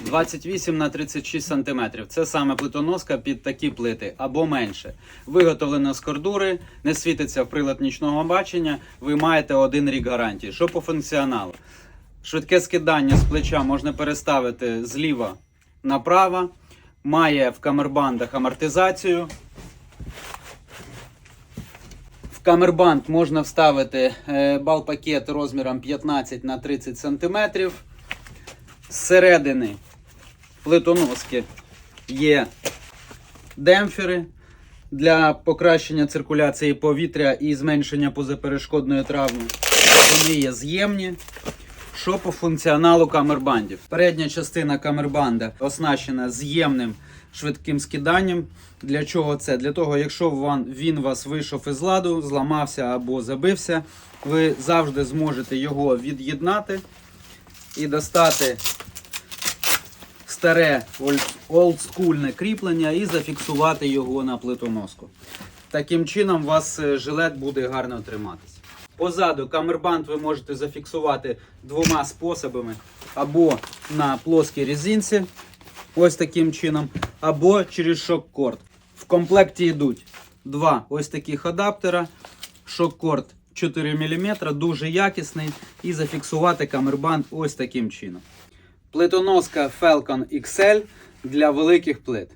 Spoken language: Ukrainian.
28 на 36 см. Це саме плитоноска під такі плити або менше. Виготовлена з кордури, не світиться в прилад нічного бачення. Ви маєте один рік гарантії. Що по функціоналу? Швидке скидання з плеча можна переставити зліва направо. Має в камербандах амортизацію. В камербанд можна вставити е, бал-пакет розміром 15 на 30 см. Зсередини плитоноски є демпфери для покращення циркуляції повітря і зменшення позаперешкодної травми. Вони є з'ємні. Що по функціоналу камербандів? Передня частина камербанда оснащена з'ємним швидким скиданням. Для чого це? Для того, якщо він вас вийшов із ладу, зламався або забився, ви завжди зможете його від'єднати і достати старе олд- олдскульне кріплення і зафіксувати його на плитоноску. Таким чином у вас е, жилет буде гарно триматися. Позаду камербанд ви можете зафіксувати двома способами: або на плоскій резинці, ось таким чином, або через шок-корд. В комплекті йдуть два ось таких адаптера, шок-корд 4 мм, дуже якісний, і зафіксувати камербанд ось таким чином. Плитоноска Falcon XL для великих плит.